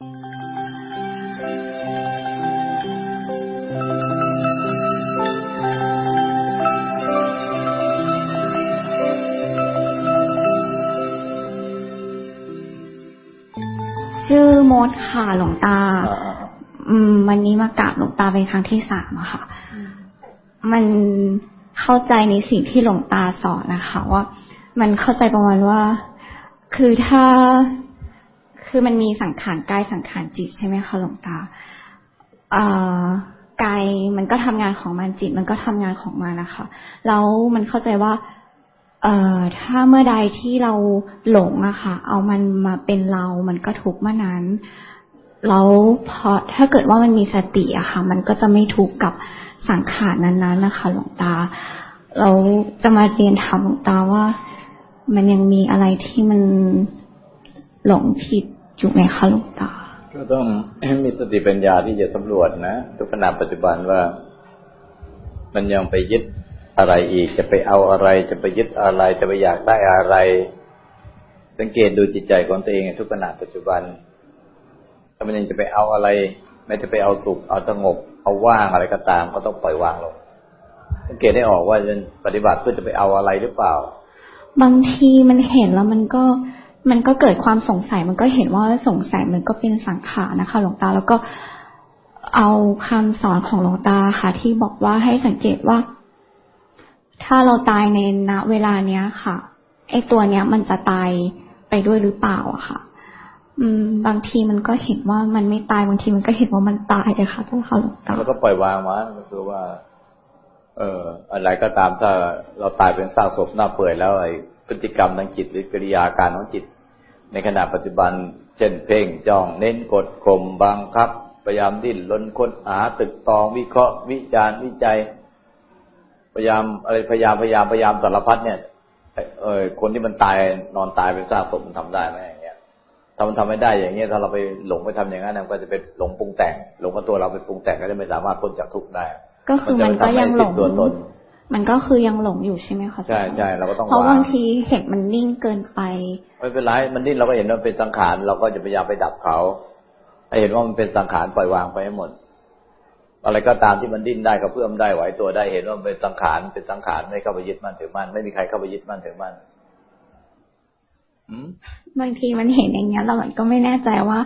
ชื่อมดค่ะหลวงตาอ่าอืม วันนี้มากราบหลวงตาเป็นครั้งที่สามอะค่ะ มันเข้าใจในสิ่งที่หลวงตาสอนนะคะ ว่า มันเข้าใจประมาณว่า คือถ้า คือมันมีสังขารกายสังขารจิตใช่ไหมคะหลวงตาเอ่อกายมันก็ทำงานของมันจิต มันก็ทำงานของมันนะคะแล้วมันเข้าใจว่า เอ่อถ้าเมื่อใดที่เราหลงอะค่ะ เอามันมาเป็นเรา มันก็ทุกข์เมื่อนั้นแล้วพอถ้าเกิดว่ามันมีสติอะค่ะ มันก็จะไม่ทุกข์กับสังขารนั้นๆนะคะหลวงตา เราจะมาเรียนถามหลวงตาว่า มันยังมีอะไรที่มันหลงผิด อยู่ไหมคะหลวงตาก็ต้องมีสติปัญญาที่จะสำรวจนะทุกขณะปัจจุบันว่า มันยังไปยึดอะไรอีก จะไปเอาอะไร จะไปยึดอะไร จะไปอยากได้อะไร สังเกตดูจิตใจของตัวเองในทุกขณะปัจจุบัน ถ้ามันยังจะไปเอาอะไร ไม่จะไปเอาสุขเอาสงบเอาว่างอะไรก็ตามก็ต้องปล่อยวางลงสังเกตได้ออกว่าจะปฏิบัติเพื่อจะไปเอาอะไรหรือเปล่า บางทีมันเห็นแล้วมันก็ มันก็เกิดความสงสัยมันก็เห็นว่าสงสัยมันก็เป็นสังขารนะคะ หลวงตาแล้วก็เอาคำสอนของหลวงตาค่ะ ที่บอกว่าให้สังเกตว่า ถ้าเราตายในณเวลาเนี้ยค่ะไอตัวเนี้ยมันจะตายไปด้วยหรือเปล่าอะค่ะ อืม บางทีมันก็เห็นว่ามันไม่ตายบางทีมันก็เห็นว่ามันตายเลยค่ะเจ้าค่ะหลวงตาแล้วก็ปล่อยวางมันก็คือว่า เอออะไรก็ตามถ้าเราตายเป็นซากศพหน้าเปื่อยแล้วไอ้ พฤติกรรมทางจิตหรือกิริยาการของจิต ในขณะปัจจุบัน เช่นเพ่งจ้องเน้นกดข่มบังคับพยายามดิ้นรนค้นหาตึกตองวิเคราะห์วิจารณ์วิจัย พยายามอะไรพยายามพยายามพยายามสารพัดเนี่ยเออคนที่มันตายนอนตายเป็นซากศพมันทำได้ไหมอย่างเงี้ยถ้ามันทำไม่ได้อย่างเงี้ยถ้าเราไปหลงไปทำอย่างนั้นมันก็จะเป็นหลงปรุงแต่ง หลงกับตัวเราไปปรุงแต่งก็จะไม่สามารถพ้นจากทุกข์ได้ ก็คือมันก็ยังหลงมันจะไม่ทำให้ผิดตัวตน มันก็คือยังหลงอยู่ใช่ไหมคะใช่ใช่เราก็ต้องเพราะวางบางทีเห็นมันนิ่งเกินไปไม่เป็นไรมันดิ้นเราก็เห็นว่ามันเป็นสังขารเราก็จะพยายามไปดับเขาให้เห็นว่ามันเป็นสังขารปล่อยวางไปให้หมด อะไรก็ตามที่มันดิ้นได้ก็เพื่อมได้ไหวตัวได้เห็นว่ามันเป็นสังขารเป็นสังขารไม่เข้าไปยึดมั่นถือมั่นไม่มีใครเข้าไปยึดมั่นถือมั่นอืมบางทีมันเห็นอย่างเงี้ยเรามันก็ไม่แน่ใจว่า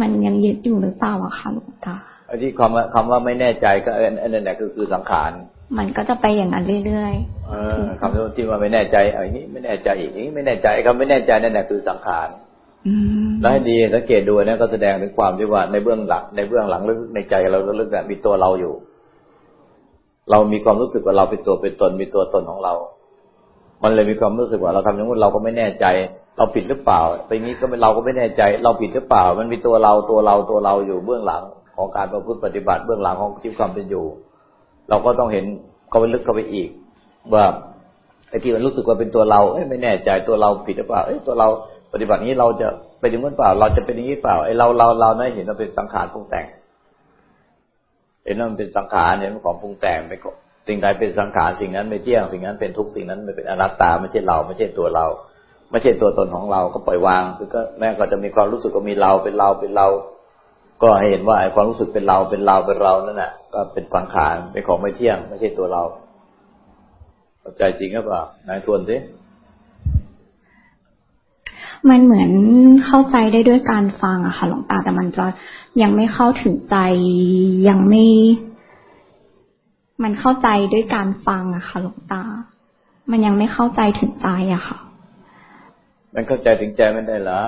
มันยังยึดอยู่หรือเปล่าอะค่ะหลวงตาไอ้ที่คำว่าคำว่าไม่แน่ใจก็เอออันนั้นแหละคือคือสังขาร มันก็จะไปอย่างนั้นเรื่อยเออคำที่ว่าไม่แน่ใจเอ้ยนี่ไม่แน่ใจอีกนี่ไม่แน่ใจคำไม่แน่ใจนั่นแหละคือสังขารๆอืมแล้วให้ดีสังเกตดูนะก็แสดงถึงความที่ว่าในเบื้องหลังในเบื้องหลังลึกในใจเราลึกๆแบบมีตัวเราอยู่ เรามีความรู้สึกว่าเราเป็นตัวเป็นตนมีตัวตนของเรา มันเลยมีความรู้สึกว่าเราทำอย่างนู้นเราก็ไม่แน่ใจ เราผิดหรือเปล่า ไปงี้ก็ไม่เราก็ไม่แน่ใจ เราผิดหรือเปล่า มันมีตัวเราตัวเราตัวเราอยู่เบื้องหลังของการประพฤติปฏิบัติเบื้องหลังของชีวิตความเป็นอยู่ เราก็ต้องเห็นเข้าไปลึกเข้าไปอีก ว่าไอ้ที่มันรู้สึกว่าเป็นตัวเราเอ้ยไม่แน่ใจตัวเราผิดหรือเปล่าเอ้ยตัวเราปฏิบัตินี้เราจะเป็นอย่างนั้นเปล่า เราจะเป็นอย่างนี้เปล่าไอ้เราเราเราเนี่ยเห็นว่าเป็นสังขารปรุงแต่งเห็นว่ามันเป็นสังขารเห็นว่าของปรุงแต่งไปก็สิ่งใดเป็นสังขารสิ่งนั้นไม่เที่ยงสิ่งนั้นเป็นทุกข์สิ่งนั้นไม่เป็นอนัตตาไม่ใช่เราไม่ใช่ตัวเรา ไม่ใช่ตัวตนของเราก็ปล่อยวางคือก็แม้ก็จะมีความรู้สึกว่ามีเราเป็นเราเป็นเรา ก็ให้เห็นว่าไอ้ความรู้สึกเป็นเราเป็นเราเป็นเรานั่นแหละก็เป็นสังขารเป็นของไม่เที่ยง ไม่ใช่ตัวเราเข้าใจจริงหรือเปล่านายทวนสิมันเหมือนเข้าใจได้ด้วยการฟังอะค่ะหลวงตาแต่มันจะยังไม่เข้าถึงใจยังไม่ มันเข้าใจด้วยการฟังอะค่ะหลวงตา มันยังไม่เข้าใจถึงใจอะค่ะ มันเข้าใจถึงใจไม่ได้แล้ว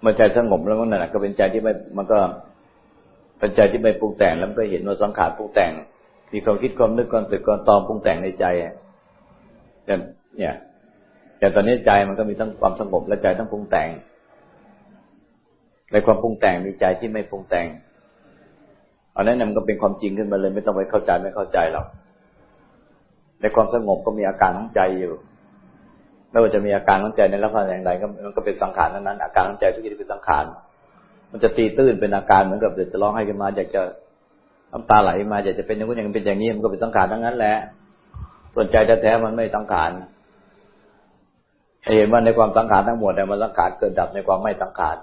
เมื่อใจสงบแล้วนั่นแหละก็เป็นใจที่ไม่มันก็เป็นใจที่ไม่ปรุงแต่งแล้วก็เห็นว่าสังขารปรุงแต่ง มีความคิดความนึกความตึกความตอมปรุงแต่งในใจอย่างเนี่ยแต่ตอนนี้ใจมันก็มีทั้งความสงบและใจทั้งปรุงแต่งในความปรุงแต่งมีใจที่ไม่ปรุงแต่งอันนั้นน่ะมันก็เป็นความจริงขึ้นมาเลย ไม่ต้องไปเข้าใจไม่เข้าใจหรอกในความสงบก็มีอาการของใจอยู่ไม่ว่าจะมีอาการของใจในลักษณะอย่างไรก็มันก็เป็นสังขารนั้นนั้นอาการของใจทุกอย่างเป็นสังขาร มันจะตีตื้นเป็นอาการเหมือนกับเดี๋ยวจะร้องให้ขึ้นมา อยากจะน้ำตาไหลมาอยากจะเป็นอย่างนู้นอย่างนี้เป็นอย่างนี้มันก็เป็นสังขารทั้งนั้นแหละส่วนใจแท้ๆมันไม่สังขารเห็นว่าในความสังขารทั้งหมดเนี่ยมันสังขารเกิดดับในความไม่สังขาร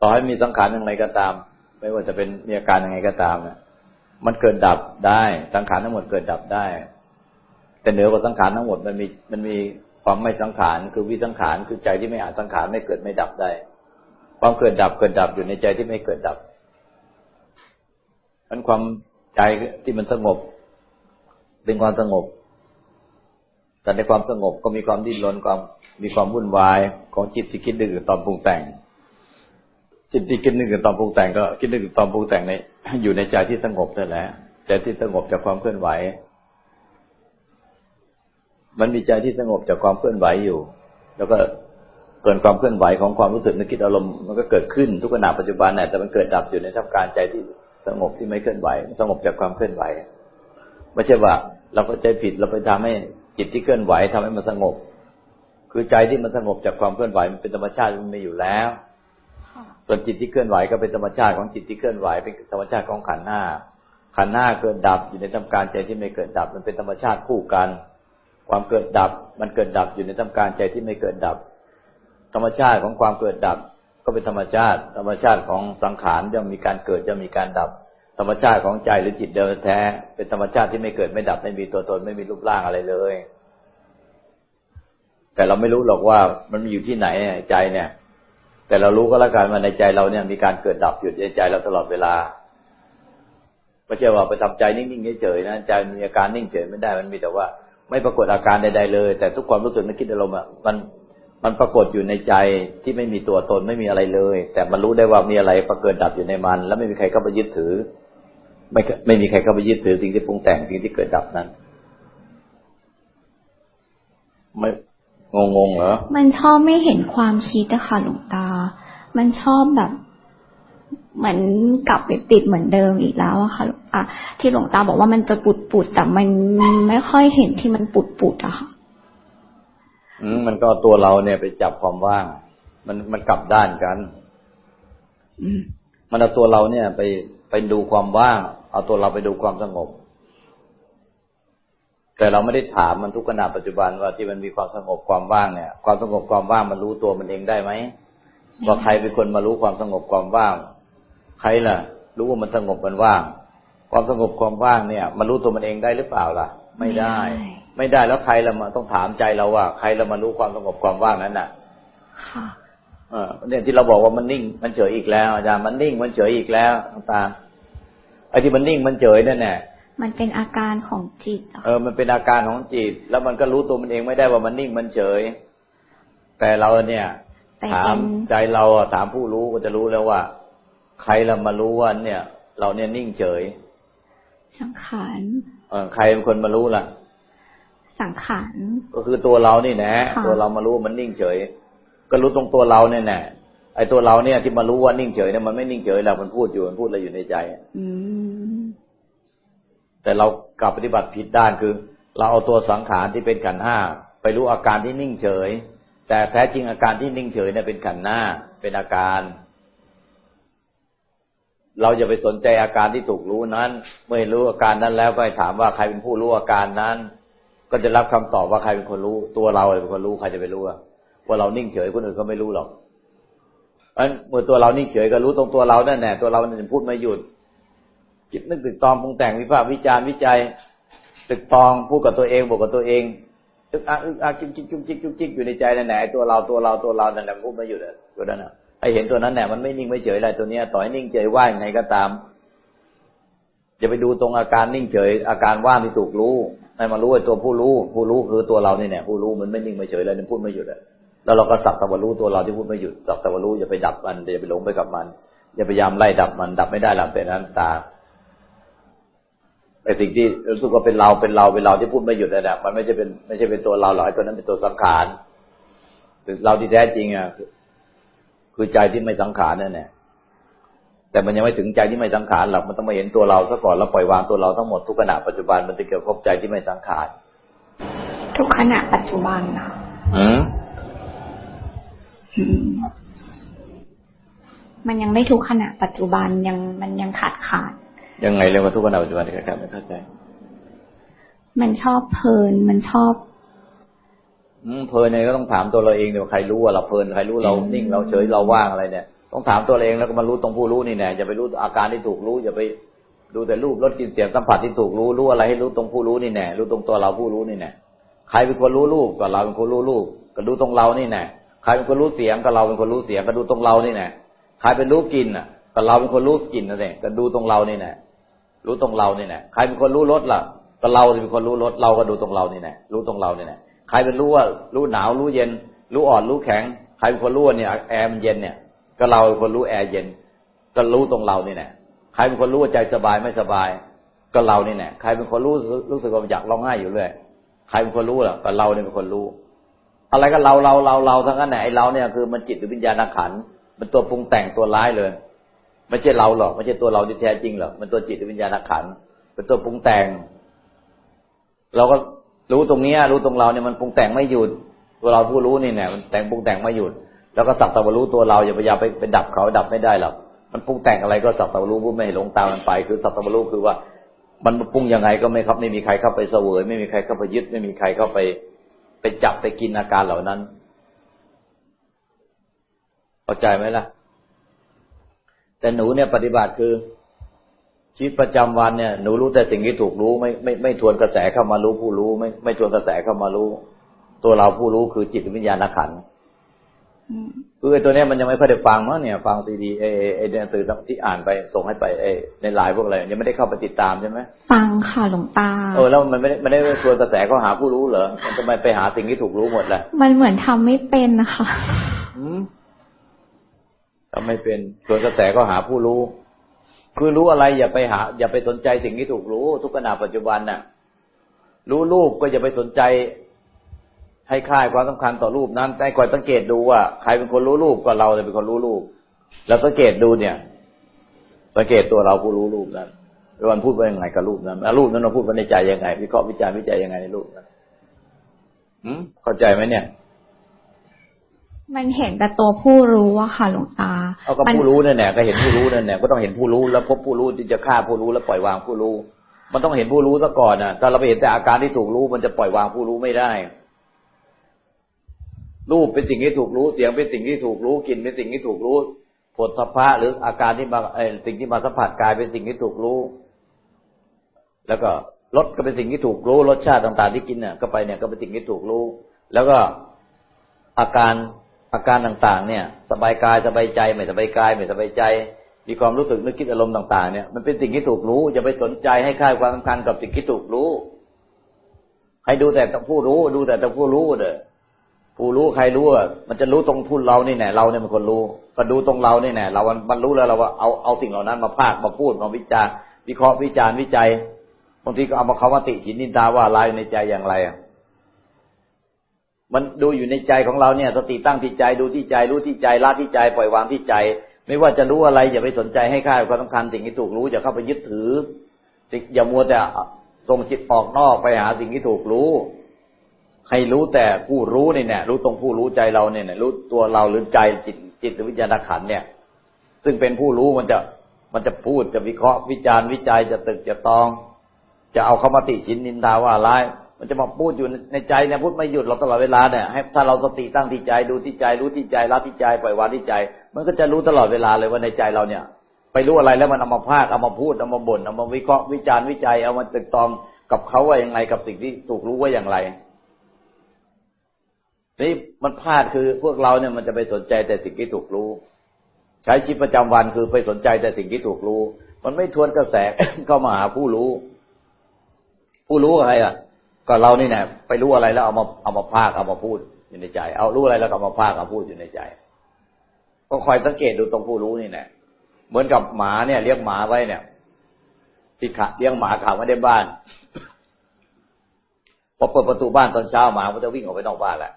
ต่อให้มีสังขารยังไงก็ตาม ไม่ว่าจะเป็นมีอาการยังไงก็ตามเนี่ยมันเกิดดับได้สังขารทั้งหมดเกิดดับได้ แต่เหนือกว่าสังขารทั้งหมดมันมีมันมีความไม่สังขารคือวิสังขารคือใจที่ไม่อาจสังขารไม่เกิดไม่ดับได้ ความเกิดดับเกิดดับอยู่ในใจที่ไม่เกิดดับมันความใจที่มันสงบ เป็นความสงบ แต่ในความสงบก็มีความดิ้นรนความมีความวุ่นวายของจิตที่คิดนึกตอนปรุงแต่ง จิตที่คิดนึกตอนปรุงแต่งก็คิดนึกตอนปรุงแต่งในอยู่ในใจที่สงบนั่นแหละใจที่สงบจากความเคลื่อนไหว มันมีใจที่สงบจากความเคลื่อนไหวอยู่ แล้วก็ เกิดความเคลื่อนไหวของความรู้สึกนึกคิดอารมณ์มันก็เกิดขึ้นทุกขณะปัจจุบันแต่มันเกิดดับอยู่ในท่ามกลารใจที่สงบที่ไม่เคลื่อนไหว สงบจากความเคลื่อนไหว ไม่ใช่ว่าเราก็ใจผิดเราไปทำให้จิตที่เคลื่อนไหวทำให้มันสงบ คือใจที่มันสงบจากความเคลื่อนไหวมันเป็นธรรมชาติมันมีอยู่แล้วส่วนจิตที่เคลื่อนไหวก็เป็นธรรมชาติของจิตที่เคลื่อนไหวเป็นธรรมชาติของขันธ์ห้า ขันธ์ห้าเกิดดับอยู่ในทำการใจที่ไม่เกิดดับ มันเป็นธรรมชาติคู่กัน ความเกิดดับมันเกิดดับอยู่ในทำการใจที่ไม่เกิดดับ ธรรมชาติของความเกิดดับ ก็เป็นธรรมชาติ ธรรมชาติของสังขารย่อมมีการเกิดย่อมมีการดับ ธรรมชาติของใจหรือจิตเดิมแท้ เป็นธรรมชาติที่ไม่เกิดไม่ดับไม่มีตัวตนไม่มีรูปร่างอะไรเลย แต่เราไม่รู้หรอกว่ามันมีอยู่ที่ไหนใจเนี่ย แต่เรารู้ก็แล้วกันว่าในใจเราเนี่ยมีการเกิดดับอยู่ในใจเราตลอดเวลาไม่ใช่ว่าไปทำใจนิ่งๆเฉยๆนะใจมีอาการนิ่งเฉยไม่ได้มันมีแต่ว่า ไม่ปรากฏอาการใดๆเลย แต่ทุกความรู้สึกนึกคิดอารมณ์อะมัน มันปรากฏอยู่ในใจที่ไม่มีตัวตนไม่มีอะไรเลย แต่มันรู้ได้ว่ามีอะไรประเกิดดับอยู่ในมัน แล้วไม่มีใครเข้าไปยึดถือ ไม่ไม่มีใครเข้าไปยึดถือสิ่งที่ปรุงแต่งสิ่งที่เกิดดับนั้นไม่งงงเหรอ มันชอบไม่เห็นความคิดอะค่ะหลวงตา มันชอบแบบเหมือนกลับไปติดเหมือนเดิมอีกแล้วอะค่ะหลวงตาที่หลวงตาบอกว่ามันจะปุดปุดแต่มันไม่ค่อยเห็นที่มันปุดปุดอะค่ะ มมันก็เอาตัวเราเนี่ยไปจับความว่าง มันมันกลับด้านกันอืมมันเอาตัวเราเนี่ยไปไปดูความว่าง เอาตัวเราไปดูความสงบ แต่เราไม่ได้ถามมันทุกขณะปัจจุบันว่าที่มันมีความสงบความว่างเนี่ย ความสงบความว่างมันรู้ตัวมันเองได้ไหมว่าใครเป็นคนมารู้ความสงบความว่าง ใครล่ะ รู้ว่ามันสงบมันว่าง ความสงบความว่างเนี่ย มันรู้ตัวมันเองได้หรือเปล่าล่ะ ไม่ได้ ไม่ได้แล้วใครละมาต้องถามใจเราว่า ใครละมารู้ความสงบความว่างนั้นน่ะค่ะเออเนี่ยที่เราบอกว่ามันนิ่งมันเฉยอีกแล้วอาจารย์มันนิ่งมันเฉยอีกแล้วน้องตาไอ้ที่มันนิ่งมันเฉยนั่นแหละมันเป็นอาการของจิตอะเออ มันเป็นอาการของจิต แล้วมันก็รู้ตัวมันเองไม่ได้ว่ามันนิ่งมันเฉย แต่เราเนี่ยแต่ถาเป็มนใจเราอะถามผู้รู้ก็จะรู้แล้วว่า ใครเรามารู้ว่าเนี่ย เราเนี่ยนิ่งเฉยสังขารเออใครเป็นคนมารู้ล่ะ สังขารก็คือตัวเรานี่แนะค่ะตัวเรามารู้ว่ามันนิ่งเฉย ก็รู้ตรงตัวเราเนี่ยแน่ไอ้ตัวเราเนี่ยที่มารู้ว่านิ่งเฉยเนี่ยมันไม่นิ่งเฉยหรอกมันพูดอยู่มันพูดอะไรอยู่ในใจอืมแต่เรากลับปฏิบัติผิดด้านคือ เราเอาตัวสังขารที่เป็นขันธ์ห้าไปรู้อาการที่นิ่งเฉย แต่แท้จริงอาการที่นิ่งเฉยเนี่ยเป็นขันธ์หน้าเป็นอาการ เราอย่าไปสนใจอาการที่ถูกรู้นั้น เมื่อรู้อาการนั้นแล้วก็ให้ถามว่าใครเป็นผู้รู้อาการนั้น ก็จะรับคำตอบว่าใครเป็นคนรู้ ตัวเราเป็นคนรู้ใครจะไปรู้ว่าเรานิ่งเฉยคนอื่นก็ไม่รู้หรอกเพราะฉะนั้นเมื่อตัวเรานิ่งเฉยก็รู้ตรงตัวเราแน่แหละตัวเราเนี่ยพูดไม่หยุดคิดนึกตึกตองปรุงแต่งวิพากษ์วิจารณ์วิจัย ตึกตองพูดกับตัวเองบอกกับตัวเองอึกอักอึกอักจุกจิกจุกจิกจุกจิกอยู่ในใจแน่แหละไอ้ตัวเราตัวเราตัวเราแน่แหละพูดไม่หยุดอะตัวนั้นอะไอเห็นตัวนั้นแหละมันไม่นิ่งไม่เฉยอะไรตัวเนี้ยต่อให้นิ่งเฉยว่ายังไงก็ตามอย่าไปดูตรงอาการนิ่งเฉย อาการว่างที่ถูกรู้ ให้มารู้ไอ้ตัวผู้รู้ ผู้รู้คือตัวเรานี่แหละผู้รู้มันไม่นิ่งไม่เฉยเลยมันพูดไม่หยุดอะแล้วเราก็สักต่ว่ารู้ตัวเราที่พูดไม่หยุดสักต่ว่ารู้อย่าไปดับมันอย่าไปหลงไปกับมันอย่าพยายามไล่ดับมันดับไม่ได้หลับเป็นนัตตาไอ้สิ่งที่รู้สึกว่าเป็นเราเป็นเราเป็นเราที่พูดไม่หยุดนะมันไม่ใช่เป็นไม่ใช่เป็นตัวเราหรอกไอ้ตัวนั้นเป็นตัวสังขารเราที่แท้จริงอะคือคือใจที่ไม่สังขารนั่นแหละ แต่มันยังไม่ถึงใจที่ไม่สังขารหรอกมันต้องมาเห็นตัวเราซะก่อนแล้วปล่อยวางตัวเราทั้งหมดทุกขณะปัจจุบันมันจะเกี่ยวกับใจที่ไม่สังขารทุกขณะปัจจุบันนะอืมอืมมันยังไม่ทุกขณะปัจจุบันยังมันยังขาดขาด ยังไงเรียกว่าทุกขณะปัจจุบันครับไม่เข้าใจ มันชอบเพลินมันชอบ อืมเพลินเนี่ยก็ต้องถามตัวเราเองเดี๋ยวาใครรู้ว่าเราเพลินใครรู้เรานิ่งเราเฉยเราว่างอะไรเนี่ย ต้องถามตัวเองแล้วก็มารู้ตรงผู้รู้นี่แน่อย่าไปรู้อาการที่ถูกรู้อย่าไปดูแต่รูปรสกลิ่นเสียงสัมผัสที่ถูกรู้รู้อะไรให้รู้ตรงผู้รู้นี่แน่รู้ตรงตัวเราผู้รู้นี่แน่ใครเป็นคนรู้รูปก็เราเป็นคนรู้รูปก็ดูตรงเรานี่แน่ใครเป็นคนรู้เสียงก็เราเป็นคนรู้เสียงก็ดูตรงเรานี่แน่ใครเป็นรู้กลิ่นก็เราเป็นคนรู้กลิ่นนั่นเองก็ดูตรงเรานี่แน่รู้ตรงเรานี่แน่ใครเป็นคนรู้รสล่ะก็เราเป็นคนรู้รสเราก็ดูตรงเรานี่แน่รู้ตรงเรานี่แน่ใครเป็นรู้ว่ารู้หนาวรู้เย็น รู้อ่อนรู้แข็ง ใครเป็นคนรู้ว่าเนี่ยแอร์มันเย็นเนี่ย ก็เราเป็นคนรู้แอร์เย็น ก็รู้ตรงเรานี่แน่ใครเป็นคนรู้ว่าใจสบายไม่สบาย ก็เรานี่แน่ใครเป็นคนรู้รู้สึกว่าอยากร้องไห้อยู่เรื่อยใครเป็นคนรู้ล่ะก็เราเนี่ยเป็นคนรู้ อะไรก็เราเราเราเราทั้งนั้นแหละไอ้เราเนี่ยคือมันจิตหรือวิญญาณขันมันตัวปรุงแต่งตัวร้ายเลย ไม่ใช่เราหรอกไม่ใช่ตัวเราที่แท้จริงหรอกมันตัวจิตหรือวิญญาณขันเป็นตัวปรุงแต่ง เราก็รู้ตรงเนี้ยรู้ตรงเราเนี่ยมันปรุงแต่งไม่หยุดตัวเราผู้รู้นี่เนี่ยมันแต่งปรุงแต่งไม่หยุด แล้วก็สักตะวันรู้ตัวเราอย่าพยายามไปไปดับเขาดับไม่ได้หรอกมันปรุงแต่งอะไรก็สักตะวันรู้ผู้ไม่หลงตามมันไป คือสักตะวันรู้คือว่า มันปรุงยังไงก็ไม่ครับไม่มีใครเข้าไปเสวย ไม่มีใครเข้าไปยึด ไม่มีใครเข้าไปไปจับไปกินอาการเหล่านั้นเข้าใจไหมล่ะ แต่หนูเนี่ยปฏิบัติคือชีวิตประจำวันเนี่ยหนูรู้แต่สิ่งที่ถูกรู้ไม่ไม่ไม่ทวนกระแสเข้ามารู้ผู้รู้ ไม่ไม่ทวนกระแสเข้ามารู้ ตัวเราผู้รู้คือจิตวิญญาณขันธ์ คือไอ้ตัวเนี้ยมันยังไม่ค่อยได้ฟังมั้งเนี่ยฟังซีดีเอเอเอหนังสือที่อ่านไปส่งให้ไปเอในไลน์พวกอะไรยังไม่ได้เข้าไปติดตามใช่ไหมฟังค่ะหลวงตาเออแล้วมันไม่ได้ไม่ได้ชวนกระแสเขาหาผู้รู้เหรอมันทำไมไปหาสิ่งที่ถูกรู้หมดล่ะมันเหมือนทำไม่เป็นนะคะอืมทำไม่เป็นชวนกระแสก็หาผู้รู้ คือรู้อะไรอย่าไปหา อย่าไปสนใจสิ่งที่ถูกรู้ ทุกขณะปัจจุบันน่ะ รู้รูปก็อย่าไปสนใจ ให้ค่ายความสำคัญต่อรูปนั้นให้คอยสังเกตดูว่าใครเป็นคนรู้รูปก็เราจะเป็นคนรู้รูปแล้วสังเกตดูเนี่ย สังเกตตัวเราผู้รู้รูปนั้นแล้วมันพูดว่ายังไงกับรูปนั้นแล้วรูปนั้นเราพูดว่าในใจยังไงวิเคราะห์วิจารณ์วิจัยยังไงในรูปนั้นอืมเข้าใจไหมเนี่ย มันเห็นแต่ตัวผู้รู้อะค่ะหลวงตาเอาก็มันผู้รู้นั่นแหละก็เห็นผู้รู้นั่นแหละก็ต้องเห็นผู้รู้แล้วพบผู้รู้ที่จะฆ่าผู้รู้แล้วปล่อยวางผู้รู้ มันต้องเห็นผู้รู้ซะก่อนน่ะถ้าเราไปเห็นแต่อาการที่ถูกรู้มันจะปล่อยวางผู้รู้ไม่ได้ รูปเป็นสิ่งที่ถูกรู้ เสียงเป็นสิ่งที่ถูกรู้กลิ่นเป็นสิ่งที่ถูกรู้ผลทพะหรืออาการที่มาเออสิ่งที่มาสัมผัสกายเป็นสิ่งที่ถูกรู้ แล้วก็รสก็เป็นสิ่งที่ถูกรู้รสชาติต่าง ๆ ที่กินเนี่ยก็ไปเนี่ยก็เป็นสิ่งที่ถูกรู้ แล้วก็อาการอาการต่างๆ เนี่ย สบายกายสบายใจไม่สบายกายไม่สบายใจ มีความรู้สึกนึกคิดอารมณ์ต่าง ๆ เนี่ยมันเป็นสิ่งที่ถูกรู้อย่าไปสนใจให้ค่าความสำคัญกับสิ่งที่ถูกรู้ ให้ดูแต่ผู้รู้ ดูแต่ผู้รู้เด้อ ผู้รู้ใครรู้อะมันจะรู้ตรงผู้เรานี่แน่เราเนี่ยเป็นคนรู้ ก็ดูตรงเรานี่แน่เรามันรู้แล้วเราว่าเอาเอาสิ่งเหล่านั้นมาพากมาพูดมาวิจารวิเคราะห์วิจารณวิจัยบางทีก็เอามาเขามาติฉินนินทาว่าลายในใจอย่างไรอะมันดูอยู่ในใจของเราเนี่ย สติตั้งที่ใจดูที่ใจรู้ที่ใจละที่ใจ ปล่อยวางที่ใจ ไม่ว่าจะรู้อะไรอย่าไปสนใจให้ค่าความสำคัญสิ่งที่ถูกรู้อย่าเข้าไปยึดถืออย่ามัวแต่ส่งจิตออกนอกไปหาสิ่งที่ถูกรู้ ให้รู้แต่ผู้รู้นี่เนี่ยรู้ตรงผู้รู้ใจเราเนี่ยรู้ตัวเราหรือใจจิตจิตหรือวิญญาณขันเนี่ย ซึ่งเป็นผู้รู้มันจะมันจะพูดจะวิเคราะห์วิจารณ์วิจัยจะตึกจะตอง จะเอาเข้ามาติชินนินทาว่าร้าย มันจะมาพูดอยู่ในใจเนี่ยพูดไม่หยุดเราตลอดเวลาเนี่ยให้ถ้าเราสติตั้งที่ใจดูที่ใจรู้ที่ใจละที่ใจปล่อยวางที่ใจ มันก็จะรู้ตลอดเวลาเลยว่าในใจเราเนี่ย ไปรู้อะไรแล้วมันเอามาพากเอามาพูดเอามาบ่นเอามาวิเคราะห์วิจารณ์วิจัยเอามาตึกตองกับเขาว่าอย่างไรกับสิ่งที่ถูกรู้ว่าอย่างไร นี่มันพลาดคือพวกเราเนี่ยมันจะไปสนใจแต่สิ่งที่ถูกรู้ ใช้ชีวิตประจำวันคือไปสนใจแต่สิ่งที่ถูกรู้ มันไม่ทวนกระแสเข้ามาหาผู้รู้ ผู้รู้อะไรอะ ก็เรานี่แน่ไปรู้อะไรแล้วเอามาเอามาพากเอามาพูดอยู่ในใจ เอารู้อะไรแล้วก็เอามาพากเอาพูดอยู่ในใจ ก็คอยสังเกตดูตรงผู้รู้นี่แน่เหมือนกับหมาเนี่ยเลี้ยงหมาไว้เนี่ยที่ขาเลี้ยงหมาขังไว้ในบ้านพอเปิดประตูบ้านตอนเช้าหมามันจะวิ่งออกไปนอกบ้านแหละ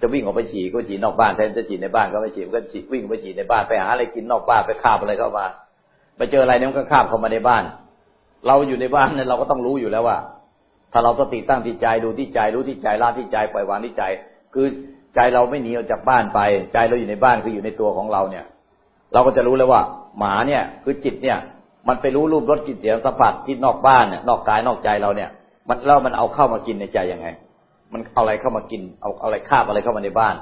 จะวิ่งออกไปฉี่ก็ฉี่นอกบ้านแทนจะฉี่ในบ้านก็ไม่ฉี่มันก็ฉี่วิ่งไปฉี่ในบ้านไปหาอะไรกินนอกบ้านไปคาบอะไรเข้ามาไปเจออะไรเนี่ยมันก็คาบเข้ามาในบ้าน เราอยู่ในบ้านเนี่ยเราก็ต้องรู้อยู่แล้วว่า ถ้าเราสติตั้งที่ใจดูที่ใจรู้ที่ใจละที่ใจปล่อยวางที่ใจ คือใจเราไม่หนีออกจากบ้านไป ใจเราอยู่ในบ้านคืออยู่ในตัวของเราเนี่ย เราก็จะรู้แล้วว่า หมาเนี่ยคือจิตเนี่ย มันไปรู้รูปรสกลิ่นเสียงสัมผัสที่นอกบ้านเนี่ยนอกกายนอกใจเราเนี่ย มันแล้วมันเอาเข้ามากินในใจยังไง มันเอาอะไรเข้ามากินเอาเอาอะไรคาบอะไรเข้ามาในบ้าน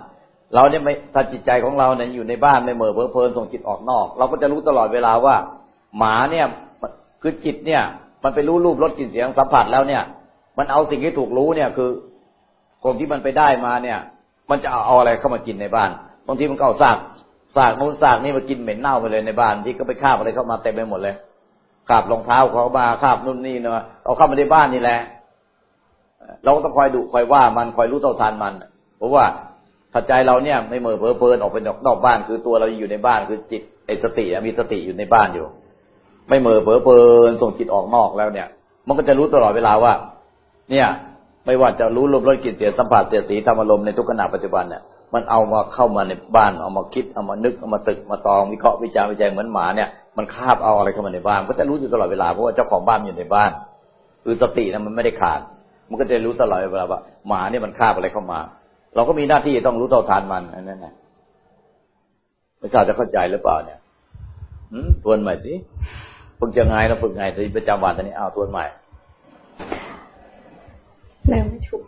เราเนี่ยไม่ถ้าจิตใจของเราเนี่ยอยู่ในบ้านไม่เหม่อเพ้อเพลินส่งจิตออกนอก เราก็จะรู้ตลอดเวลาว่า หมาเนี่ยคือจิตเนี่ย มันไปรู้รูปรสกลิ่นเสียงสัมผัสแล้วเนี่ย มันเอาสิ่งที่ถูกรู้เนี่ยคือคนที่มันไปได้มาเนี่ย มันจะเอาเอาอะไรเข้ามากินในบ้านบางทีมันก็เอาซากซากนู้นซากนี่มากินเหม็นเน่าไปเลยในบ้านที่ก็ไปคาบอะไรเข้ามาเต็มไปหมดเลยคาบรองเท้าเขามาคาบนู่นนี่เนาะเอาเข้ามาในบ้านนี่แหละ เราก็ต้องคอยดุคอยว่ามันคอยรู้เท่าทันมัน เพราะว่าถ้าใจเราเนี่ยไม่เหม่อเพ้อเพลินออกไปนอกนอกบ้าน คือตัวเราอยู่ในบ้านคือจิตไอสติมีสติอยู่ในบ้านอยู่ ไม่เหม่อเพ้อเพลินส่งจิตออกนอกแล้วเนี่ย มันก็จะรู้ตลอดเวลาว่า เนี่ย ไม่ว่าจะรู้ลมรสกลิ่นเสียงสัมผัสเสียสีธรรมอารมณ์ในทุกขณะปัจจุบันเนี่ยมันเอามาเข้ามาในบ้านเอามาคิดเอามานึกเอามาตึกมาตองวิเคราะห์วิจารณ์วิจัยเหมือนหมาเนี่ยมันคาบเอาอะไรเข้ามาในบ้าน ก็จะรู้อยู่ตลอดเวลาเพราะว่าเจ้าของบ้านมันอยู่ในบ้าน คือสตินะมันไม่ได้ขาด มันก็จะรู้ตลอดเวลาว่าหมาเนี่ยมันคาบอะไรเข้ามา เราก็มีหน้าที่ต้องรู้เท่าทานมันอันนั้นนะไม่ทราบจะเข้าใจหรือเปล่าเนี่ยอืมทวนใหม่สิฝึกยังไงแล้วฝึกไงทีประจำวันตอนนี้อ้าวทวนใหม่แล้วไม่ถูก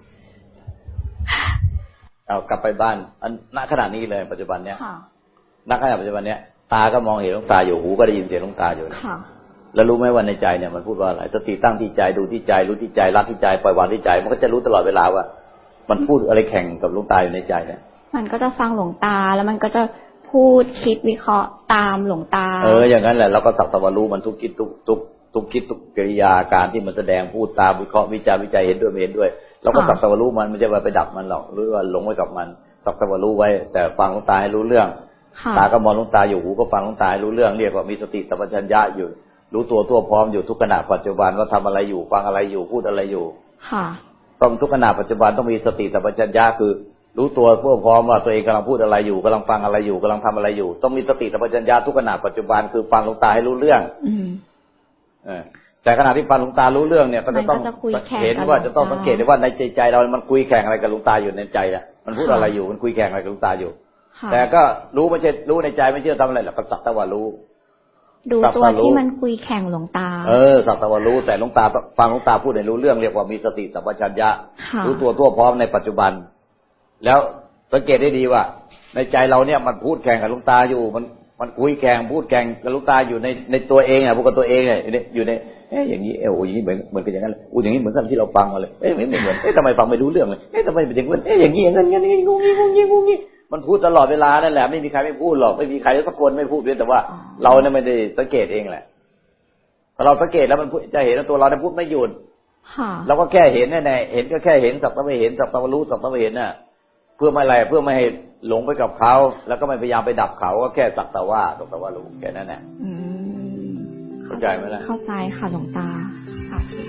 เอากลับไปบ้านอันณขณะนี้เลยปัจจุบันเนี้ยค่ะณขณะปัจจุบันเนี้ยตาก็มองเห็นหลวงตาอยู่หูก็ได้ยินเสียงหลวงตาอยู่ค่ะ แล้วรู้ไหมว่าในใจเนี่ยมันพูดว่าอะไรสติตั้งที่ใจดูที่ใจรู้ที่ใจรักที่ใจปล่อยวางที่ใจ มันก็จะรู้ตลอดเวลาว่า มันพูดอะไรแข่งกับหลวงตาอยู่ในใจเนี่ย มันก็จะฟังหลวงตาแล้วมันก็จะพูดคิดวิเคราะห์ตามหลวงตา เอออย่างนั้นแหละเราก็สักแตะวันรู้มันทุกคิดทุกทุกทุกคิดทุกกิริยาการที่มันแสดงพูดตามวิเคราะห์วิจารณ์วิจัยเห็นด้วยไม่เห็นด้วยเราก็ค่ะสักแตะวันรู้มันไม่ใช่ว่าไปดับมันหรอกหรือว่าหลงไว้กับมันสักแตะวันรู้ไว้ แต่ฟังหลวงตาให้รู้เรื่องค่ะตาก็มองหลวงตาอยู่หูก็ฟังหลวงตาให้รู้เรื่องเรียกว่ามีสติสัมปชัญญะอยู่ รู้ตัวทั่วพร้อมอยู่ทุกขณะปัจจุบันว่าทำอะไรอยู่ฟังอะไรอยู่พูดอะไรอยู่ค่ะต้องทุกขณะปัจจุบันต้องมีสติสัมปชัญญะคือ รู้ตัวทั่วพร้อมว่าตัวเองกำลังพูดอะไรอยู่กำลังฟังอะไรอยู่กำลังทำอะไรอยู่ ต้องมีสติสัมปชัญญะทุกขณะปัจจุบันคือฟังหลวงตาให้รู้เรื่อง อืมเออแต่ขณะที่ฟังหลวงตารู้เรื่องเนี่ยก็จะต้องมันก็จะคุยแข่งเห็นกับว่าจะต้องหลวงตาสังเกตได้ว่าในใจใจเรา มันคุยแข่งอะไรกับหลวงตาอยู่ในใจอะมันพูดค่ะอะไรอยู่มันคุยแข่งอะไรกับหลวงตาอยู่ค่ะแต่ก็รู้ไม่ใช่รู้ในใจไม่เชื่อทำอะไรหรอกก็สักแต่ว่ารู้ ดูสักตัวแต่รู้ที่มันคุยแข่งหลวงตา เออสักแต่ว่ารู้แต่หลวงตาฟังหลวงตาพูดในรู้เรื่องเรียกว่ามีสติสัมปชัญญะค่ะรู้ตัวทั่วพร้อมในปัจจุบัน แล้วสังเกตได้ดีว่า ในใจเราเนี่ยมันพูดแข่งกับหลุงตาอยู่ มันมันคุยแข่งพูดแข่งกับหลุงตาอยู่ในในตัวเองอะพูดกับตัวเองเนี่ยอยู่ในอยู่ในเอ๊ะอย่างนี้เออโอ้ยอย่างนี้เหมือนเหมือนกันอย่างนั้นเลยอู้อย่างนี้เหมือนกับที่เราฟังมาเลยเอ๊ะไม่ไม่เหมือนเอ๊ะทำไมฟังไม่รู้เรื่องเลยเอ๊ะทำไมเป็นอย่างนั้นเอ๊ะอย่างนี้อย่างนั้นอย่างนี้งงงี้งงงี้งงงี้ มันพูดตลอดเวลานั่นแหละไม่มีใครไม่พูดหรอกไม่มีใครสักคนไม่พูดเว้นแต่ว่าอ๋อเราเนี่ยไม่ได้สังเกตเองแหละพอเราสังเกตแล้วมันพูดจะเห็นว่าตัวเราเนี่ยพูดไม่หยุดค่ะเราก็แค่เห็นแน่ๆเห็นก็แค่เห็นสักแต่ไม่เห็นสักแต่ว่ารู้สักแต่ไม่เห็นน่ะ เพื่อไม่อะไรเพื่อไม่ให้หลงไปกับเขาแล้วก็ไม่พยายามไปดับเขาก็แค่สักแต่ว่าสักแต่ว่ารู้แค่นั้นแหละอืมเข้าใจไหมล่ะเข้าใจค่ะหลวงตาสาธุ